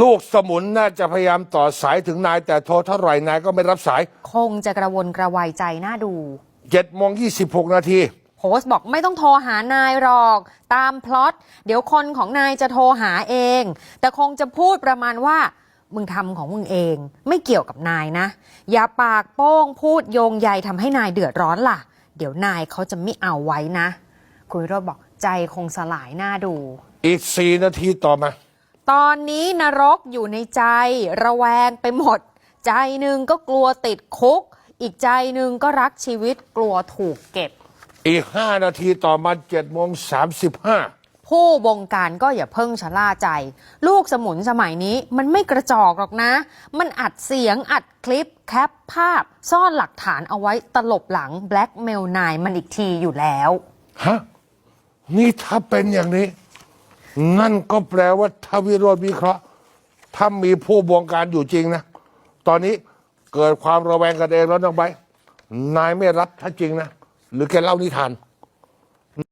ลูกสมุนน่าจะพยายามต่อสายถึงนาย แต่โทรเท่าไหร่นายก็ไม่รับสายคงจะกระวนกระวายใจน่าดู7โมง26นาที โพสต์บอกไม่ต้องโทรหานายหรอก ตามพล็อต เดี๋ยวคนของนายจะโทรหาเอง แต่คงจะพูดประมาณว่า มึงทำของมึงเอง ไม่เกี่ยวกับนายนะ อย่าปากโป้งพูดโยงใยทำให้นายเดือดร้อนล่ะ เดี๋ยวนายเขาจะไม่เอาไว้นะ คุณวิโรจน์บอกใจคงสลายหน้าดู อีก4นาทีต่อมา ตอนนี้นรกอยู่ในใจ ระแวงไปหมด ใจหนึ่งก็กลัวติดคุก อีกใจหนึ่งก็รักชีวิตกลัวถูกเก็บ อีก 5 นาทีต่อมา7โมง35 ผู้บงการก็อย่าเพิ่งชะล่าใจ ลูกสมุนสมัยนี้มันไม่กระจอกหรอกนะ มันอัดเสียงอัดคลิปแคปภาพ ซ่อนหลักฐานเอาไว้ตลบหลังแบล็กเมลนายมันอีกทีอยู่แล้ว ฮะ นี่ถ้าเป็นอย่างนี้ นั่นก็แปลว่าถ้าวิโรธวิเคราะห์ถ้ามีผู้บงการอยู่จริงนะ ตอนนี้เกิดความระแวงกันเองแล้วน้องใบร์ทนายไม่รับถ้าจริงนะ หรือแกเล่านิทาน